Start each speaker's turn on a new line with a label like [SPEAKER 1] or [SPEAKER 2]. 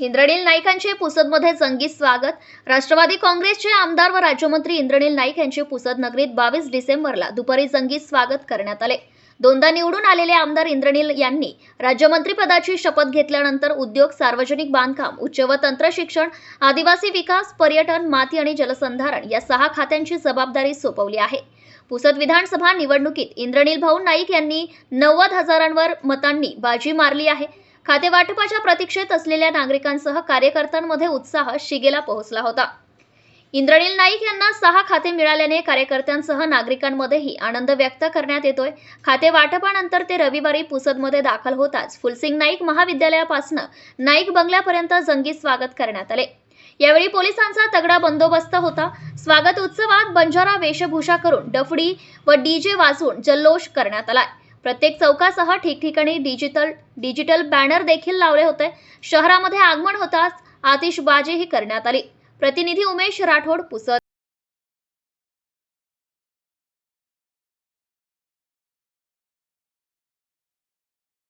[SPEAKER 1] इंद्रनील नाईकांचे पुसदमध्ये जंगी स्वागत. राष्ट्रवादी काँग्रेसचे आमदार व राज्यमंत्री इंद्रनील नाईक यांचे पुसद नगरीत बावीस डिसेंबरला दुपारी जंगी स्वागत करण्यात आले. दोनदा निवडून आलेले आमदार इंद्रनील यांनी राज्यमंत्रीपदाची शपथ घेतल्यानंतर उद्योग सार्वजनिक बांधकाम उच्च व तंत्र शिक्षण आदिवासी विकास पर्यटन माती आणि जलसंधारण या सहा खात्यांची जबाबदारी सोपवली आहे. पुसद विधानसभा निवडणुकीत इंद्रनील भाऊ नाईक यांनी नव्वद हजारांवर मतांनी बाजी मारली आहे. खाते वाटपाच्या प्रतीक्षेत असलेल्या नागरिकांसह कार्यकर्त्यांमध्ये उत्साह शिगेला पोहोचला होता. इंद्रनील नाईक यांना सहा खाते मिळाल्याने कार्यकर्त्यांसह नागरिकांमध्येही आनंद व्यक्त करण्यात येतोय. खाते वाटपानंतर ते रविवारी पुसदमध्ये दाखल होताच फुलसिंग नाईक महाविद्यालयापासून नाईक बंगल्यापर्यंत जंगी स्वागत करण्यात आले. यावेळी पोलिसांचा तगडा बंदोबस्त होता. स्वागत उत्सवात बंजारा वेशभूषा करून डफडी व डीजे वाजवून जल्लोष करण्यात आलाय. प्रत्येक चौकासह ठिकठिकाणी डिजिटल डिजिटल बॅनर देखील लावले होते. शहरामध्ये आगमन होताच आतिषबाजीही करण्यात आली. प्रतिनिधी उमेश राठोड पुसद